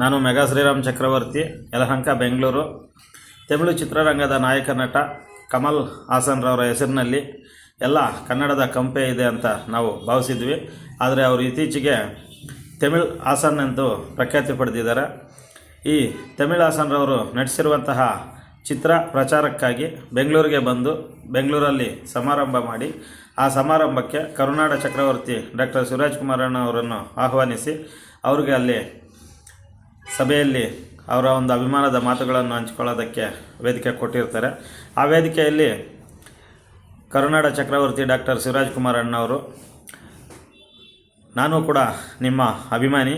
ನಾನು ಮೆಗಾ ಶ್ರೀರಾಮ್ ಚಕ್ರವರ್ತಿ, ಯಲಹಂಕ, ಬೆಂಗಳೂರು. ತಮಿಳು ಚಿತ್ರರಂಗದ ನಾಯಕ ನಟ ಕಮಲ್ ಹಾಸನ್ರವರ ಹೆಸರಿನಲ್ಲಿ ಎಲ್ಲ ಕನ್ನಡದ ಕಂಪೆ ಇದೆ ಅಂತ ನಾವು ಭಾವಿಸಿದ್ವಿ. ಆದರೆ ಅವರು ಇತ್ತೀಚೆಗೆ ತಮಿಳ್ ಹಾಸನ್ ಎಂದು ಪ್ರಖ್ಯಾತಿ ಪಡೆದಿದ್ದಾರೆ. ಈ ತಮಿಳ್ ಹಾಸನ್ರವರು ನಟಿಸಿರುವಂತಹ ಚಿತ್ರ ಪ್ರಚಾರಕ್ಕಾಗಿ ಬೆಂಗಳೂರಿಗೆ ಬಂದು ಬೆಂಗಳೂರಲ್ಲಿ ಸಮಾರಂಭ ಮಾಡಿ, ಆ ಸಮಾರಂಭಕ್ಕೆ ಕರುನಾಡ ಚಕ್ರವರ್ತಿ ಡಾಕ್ಟರ್ ಶಿವರಾಜ್ ಕುಮಾರಣ್ಣ ಅವರನ್ನು ಆಹ್ವಾನಿಸಿ, ಅವ್ರಿಗೆ ಅಲ್ಲಿ ಸಭೆಯಲ್ಲಿ ಅವರ ಒಂದು ಅಭಿಮಾನದ ಮಾತುಗಳನ್ನು ಹಂಚಿಕೊಳ್ಳೋದಕ್ಕೆ ವೇದಿಕೆ ಕೊಟ್ಟಿರ್ತಾರೆ. ಆ ವೇದಿಕೆಯಲ್ಲಿ ಕರುನಾಡ ಚಕ್ರವರ್ತಿ ಡಾಕ್ಟರ್ ಶಿವರಾಜ್ ಕುಮಾರ್ ಅಣ್ಣವರು, ನಾನು ಕೂಡ ನಿಮ್ಮ ಅಭಿಮಾನಿ.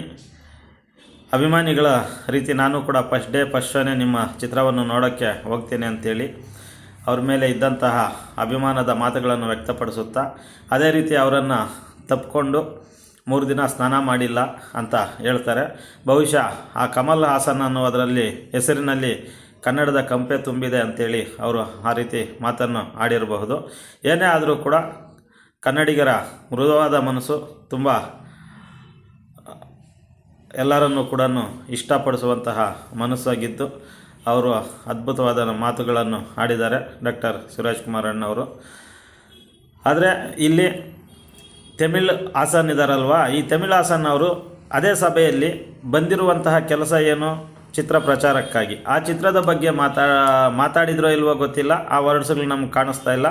ಅಭಿಮಾನಿಗಳ ರೀತಿ ನಾನು ಕೂಡ ಫಸ್ಟ್ ಡೇ ಫಸ್ಟ್ ಶೋನೇ ನಿಮ್ಮ ಚಿತ್ರವನ್ನು ನೋಡೋಕ್ಕೆ ಹೋಗ್ತೇನೆ ಅಂಥೇಳಿ ಅವ್ರ ಮೇಲೆ ಇದ್ದಂತಹ ಅಭಿಮಾನದ ಮಾತುಗಳನ್ನು ವ್ಯಕ್ತಪಡಿಸುತ್ತಾ, ಅದೇ ರೀತಿ ಅವರನ್ನು ತಪ್ಪಿಕೊಂಡು ಮೂರು ದಿನ ಸ್ನಾನ ಮಾಡಿಲ್ಲ ಅಂತ ಹೇಳ್ತಾರೆ. ಬಹುಶಃ ಆ ಕಮಲ್ ಹಾಸನ್ ಅನ್ನುವುದರಲ್ಲಿ ಹೆಸರಿನಲ್ಲಿ ಕನ್ನಡದ ಕಂಪೆ ತುಂಬಿದೆ ಅಂತೇಳಿ ಅವರು ಆ ರೀತಿ ಮಾತನ್ನು ಆಡಿರಬಹುದು. ಏನೇ ಆದರೂ ಕೂಡ ಕನ್ನಡಿಗರ ಮೃದುವಾದ ಮನಸ್ಸು ತುಂಬ, ಎಲ್ಲರನ್ನೂ ಕೂಡ ಇಷ್ಟಪಡಿಸುವಂತಹ ಮನಸ್ಸಾಗಿದ್ದು ಅವರು ಅದ್ಭುತವಾದ ಮಾತುಗಳನ್ನು ಆಡಿದ್ದಾರೆ ಡಾಕ್ಟರ್ ಸುರೇಶ್ ಕುಮಾರ್ ಅಣ್ಣವರು ಆದರೆ ಇಲ್ಲಿ ತಮಿಳ್ ಹಾಸನ್ ಇದ್ದಾರಲ್ವಾ ಈ ತಮಿಳ್ ಹಾಸನ್ ಅವರು ಅದೇ ಸಭೆಯಲ್ಲಿ ಬಂದಿರುವಂತಹ ಕೆಲಸ ಏನು? ಚಿತ್ರ ಪ್ರಚಾರಕ್ಕಾಗಿ. ಆ ಚಿತ್ರದ ಬಗ್ಗೆ ಮಾತಾ, ಮಾತಾಡಿದ್ರೋ ಇಲ್ವೋ ಗೊತ್ತಿಲ್ಲ. ಆ ವರ್ಡ್ಸ್ಗಳು ನಮ್ಗೆ ಕಾಣಿಸ್ತಾ ಇಲ್ಲ.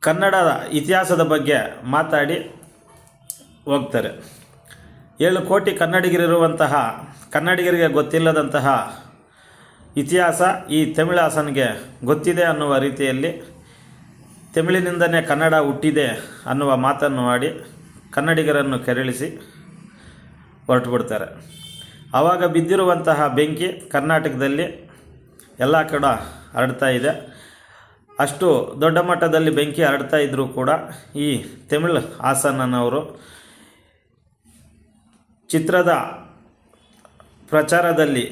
ಕನ್ನಡದ ಇತಿಹಾಸದ ಬಗ್ಗೆ ಮಾತಾಡಿ ಹೋಗ್ತಾರೆ. ಏಳು ಕೋಟಿ ಕನ್ನಡಿಗರಿರುವಂತಹ, ಕನ್ನಡಿಗರಿಗೆ ಗೊತ್ತಿಲ್ಲದಂತಹ ಇತಿಹಾಸ ಈ ತಮಿಳ್ ಹಾಸನ್ಗೆ ಗೊತ್ತಿದೆ ಅನ್ನುವ ರೀತಿಯಲ್ಲಿ ತಮಿಳಿನಿಂದನೇ ಕನ್ನಡ ಹುಟ್ಟಿದೆ ಅನ್ನುವ ಮಾತನ್ನು ಆಡಿ ಕನ್ನಡಿಗರನ್ನು ಕೆರಳಿಸಿ ಹೊರಟು ಬಿಡ್ತಾರೆ ಆವಾಗ ಬಿದ್ದಿರುವಂತಹ ಬೆಂಕಿ ಕರ್ನಾಟಕದಲ್ಲಿ ಎಲ್ಲ ಕಡೆ ಹರಡ್ತಾ ಇದೆ. ಅಷ್ಟು ದೊಡ್ಡ ಮಟ್ಟದಲ್ಲಿ ಬೆಂಕಿ ಹರಡ್ತಾ ಇದ್ದರೂ ಕೂಡ ಈ ತಮಿಳ್ ಹಾಸನನವರು ಚಿತ್ರದ ಪ್ರಚಾರದಲ್ಲಿ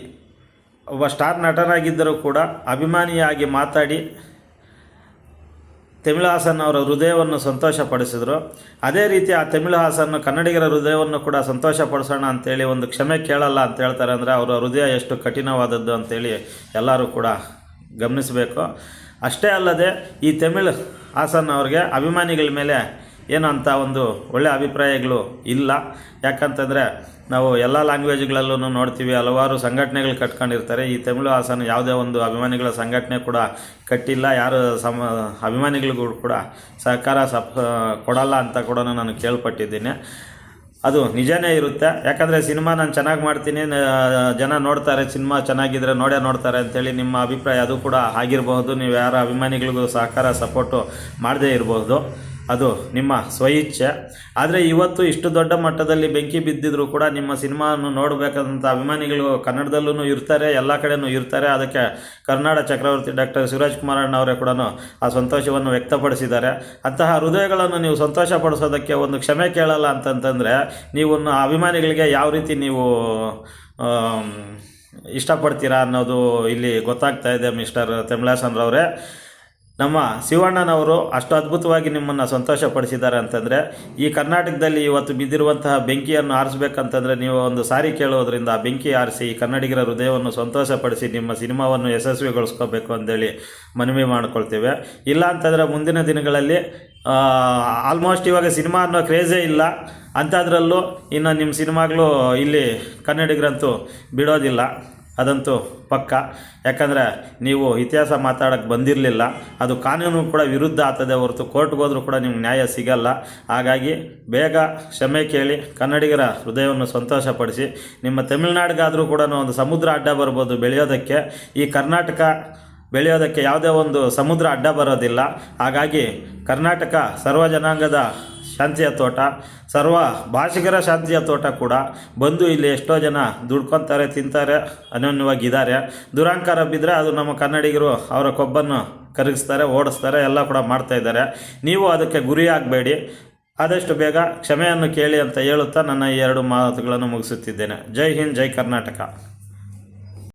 ಒಬ್ಬ ಸ್ಟಾರ್ ನಟನಾಗಿದ್ದರೂ ಕೂಡ ಅಭಿಮಾನಿಯಾಗಿ ಮಾತಾಡಿ ತಮಿಳು ಹಾಸನ್ ಅವರ ಹೃದಯವನ್ನು ಸಂತೋಷಪಡಿಸಿದರು. ಅದೇ ರೀತಿ ಆ ತಮಿಳು ಹಾಸನ್ ಕನ್ನಡಿಗರ ಹೃದಯವನ್ನು ಕೂಡ ಸಂತೋಷಪಡಿಸೋಣ ಅಂತೇಳಿ ಒಂದು ಕ್ಷಮೆ ಕೇಳಲ್ಲ ಅಂತ ಹೇಳ್ತಾರೆ ಅಂದರೆ ಅವರ ಹೃದಯ ಎಷ್ಟು ಕಠಿಣವಾದದ್ದು ಅಂತೇಳಿ ಎಲ್ಲರೂ ಕೂಡ ಗಮನಿಸಬೇಕು. ಅಷ್ಟೇ ಅಲ್ಲದೆ ಈ ತಮಿಳ್ ಹಾಸನ್ ಅವ್ರಿಗೆ ಅಭಿಮಾನಿಗಳ ಮೇಲೆ ಏನು ಅಂತ ಒಂದು ಒಳ್ಳೆಯ ಅಭಿಪ್ರಾಯಗಳು ಇಲ್ಲ. ಯಾಕಂತಂದರೆ ನಾವು ಎಲ್ಲ ಲ್ಯಾಂಗ್ವೇಜ್ಗಳಲ್ಲೂ ನೋಡ್ತೀವಿ, ಹಲವಾರು ಸಂಘಟನೆಗಳು ಕಟ್ಕೊಂಡಿರ್ತಾರೆ. ಈ ತಮಿಳು ಹಾಸನ ಯಾವುದೇ ಒಂದು ಅಭಿಮಾನಿಗಳ ಸಂಘಟನೆ ಕೂಡ ಕಟ್ಟಿಲ್ಲ. ಯಾರು ಸಮ, ಅಭಿಮಾನಿಗಳಿಗೂ ಕೂಡ ಸಹಕಾರ ಸಪ್ ಕೊಡಲ್ಲ ಅಂತ ಕೂಡ ನಾನು ಕೇಳ್ಪಟ್ಟಿದ್ದೀನಿ. ಅದು ನಿಜನೇ ಇರುತ್ತೆ. ಯಾಕಂದರೆ ಸಿನಿಮಾ ನಾನು ಚೆನ್ನಾಗಿ ಮಾಡ್ತೀನಿ ಜನ ನೋಡ್ತಾರೆ, ಸಿನಿಮಾ ಚೆನ್ನಾಗಿದ್ದರೆ ನೋಡೇ ನೋಡ್ತಾರೆ ಅಂಥೇಳಿ ನಿಮ್ಮ ಅಭಿಪ್ರಾಯ ಅದು ಕೂಡ ಆಗಿರಬಹುದು. ನೀವು ಯಾರ ಅಭಿಮಾನಿಗಳಿಗೂ ಸಹಕಾರ, ಸಪೋರ್ಟು ಮಾಡದೇ ಇರಬಹುದು ಅದು ನಿಮ್ಮ ಸ್ವಇಚ್ಛೆ. ಆದರೆ ಇವತ್ತು ಇಷ್ಟು ದೊಡ್ಡ ಮಟ್ಟದಲ್ಲಿ ಬೆಂಕಿ ಬಿದ್ದಿದ್ರು ಕೂಡ ನಿಮ್ಮ ಸಿನಿಮಾವನ್ನು ನೋಡಬೇಕಾದಂಥ ಅಭಿಮಾನಿಗಳು ಕನ್ನಡದಲ್ಲೂ ಇರ್ತಾರೆ, ಎಲ್ಲ ಕಡೆನೂ ಇರ್ತಾರೆ. ಅದಕ್ಕೆ ಕರ್ನಾಡ ಚಕ್ರವರ್ತಿ ಡಾಕ್ಟರ್ ಶಿವರಾಜ್ ಕುಮಾರ್ ಅಣ್ಣವರೇ ಕೂಡ ಆ ಸಂತೋಷವನ್ನು ವ್ಯಕ್ತಪಡಿಸಿದ್ದಾರೆ. ಅಂತಹ ಹೃದಯಗಳನ್ನು ನೀವು ಸಂತೋಷ ಪಡಿಸೋದಕ್ಕೆ ಒಂದು ಕ್ಷಮೆ ಕೇಳಲ್ಲ ಅಂತಂತಂದರೆ ನೀವು ಅಭಿಮಾನಿಗಳಿಗೆ ಯಾವ ರೀತಿ ನೀವು ಇಷ್ಟಪಡ್ತೀರಾ ಅನ್ನೋದು ಇಲ್ಲಿ ಗೊತ್ತಾಗ್ತಾ ಇದೆ ಮಿಸ್ಟರ್ ತಮಿಳಾಸನ್ರವರೇ ನಮ್ಮ ಶಿವಣ್ಣನವರು ಅಷ್ಟು ಅದ್ಭುತವಾಗಿ ನಿಮ್ಮನ್ನು ಸಂತೋಷಪಡಿಸಿದ್ದಾರೆ ಅಂತಂದರೆ, ಈ ಕರ್ನಾಟಕದಲ್ಲಿ ಇವತ್ತು ಬಿದ್ದಿರುವಂತಹ ಬೆಂಕಿಯನ್ನು ಆರಿಸ್ಬೇಕಂತಂದರೆ ನೀವು ಒಂದು ಸಾರಿ ಕೇಳೋದ್ರಿಂದ ಆ ಬೆಂಕಿ ಆರಿಸಿ ಈ ಕನ್ನಡಿಗರ ಹೃದಯವನ್ನು ಸಂತೋಷಪಡಿಸಿ ನಿಮ್ಮ ಸಿನಿಮಾವನ್ನು ಯಶಸ್ವಿಗೊಳಿಸ್ಕೋಬೇಕು ಅಂತೇಳಿ ಮನವಿ ಮಾಡ್ಕೊಳ್ತೇವೆ. ಇಲ್ಲ ಅಂತಂದರೆ ಮುಂದಿನ ದಿನಗಳಲ್ಲಿ ಆಲ್ಮೋಸ್ಟ್ ಇವಾಗ ಸಿನಿಮಾ ಅನ್ನೋ ಕ್ರೇಜೇ ಇಲ್ಲ. ಅಂಥದ್ರಲ್ಲೂ ಇನ್ನು ನಿಮ್ಮ ಸಿನಿಮಾಗಳು ಇಲ್ಲಿ ಕನ್ನಡಿಗರಂತೂ ಬಿಡೋದಿಲ್ಲ. ಅದಂತೂ ಪಕ್ಕ. ಯಾಕಂದರೆ ನೀವು ಇತಿಹಾಸ ಮಾತಾಡೋಕ್ಕೆ ಬಂದಿರಲಿಲ್ಲ, ಅದು ಕಾನೂನು ಕೂಡ ವಿರುದ್ಧ ಆಗ್ತದೆ ಹೊರತು ಕೋರ್ಟ್ಗೆ ಹೋದರೂ ಕೂಡ ನಿಮ್ಗೆ ನ್ಯಾಯ ಸಿಗಲ್ಲ. ಹಾಗಾಗಿ ಬೇಗ ಕ್ಷಮೆ ಕೇಳಿ ಕನ್ನಡಿಗರ ಹೃದಯವನ್ನು ಸಂತೋಷಪಡಿಸಿ. ನಿಮ್ಮ ತಮಿಳ್ನಾಡಿಗಾದರೂ ಕೂಡ ಒಂದು ಸಮುದ್ರ ಅಡ್ಡ ಬರ್ಬೋದು ಬೆಳೆಯೋದಕ್ಕೆ. ಈ ಕರ್ನಾಟಕ ಬೆಳೆಯೋದಕ್ಕೆ ಯಾವುದೇ ಒಂದು ಸಮುದ್ರ ಅಡ್ಡ ಬರೋದಿಲ್ಲ. ಹಾಗಾಗಿ ಕರ್ನಾಟಕ ಸರ್ವ ಜನಾಂಗದ ಶಾಂತಿಯ ತೋಟ. ಸರ್ವ ಭಾಷಿಗರ ಶಾಂತಿಯ ತೋಟ ಕೂಡ ಬಂದು ಇಲ್ಲಿ ಎಷ್ಟೋ ಜನ ದುಡ್ಕೊತಾರೆ, ತಿಂತಾರೆ ಅನ್ಯೋನ್ಯವಾಗಿದ್ದಾರೆ ದುರಾಂಕಾರ ಬಿದ್ದರೆ ಅದು ನಮ್ಮ ಕನ್ನಡಿಗರು ಅವರ ಕೊಬ್ಬನ್ನು ಕರಗಿಸ್ತಾರೆ, ಓಡಿಸ್ತಾರೆ, ಎಲ್ಲ ಕೂಡ ಮಾಡ್ತಾ ಇದ್ದಾರೆ. ನೀವು ಅದಕ್ಕೆ ಗುರಿಯಾಗಬೇಡಿ ಆದಷ್ಟು ಬೇಗ ಕ್ಷಮೆಯನ್ನು ಕೇಳಿ ಅಂತ ಹೇಳುತ್ತಾ ನನ್ನ ಈ ಎರಡು ಮಾತುಗಳನ್ನು ಮುಗಿಸುತ್ತಿದ್ದೇನೆ. ಜೈ ಹಿಂದ್, ಜೈ ಕರ್ನಾಟಕ.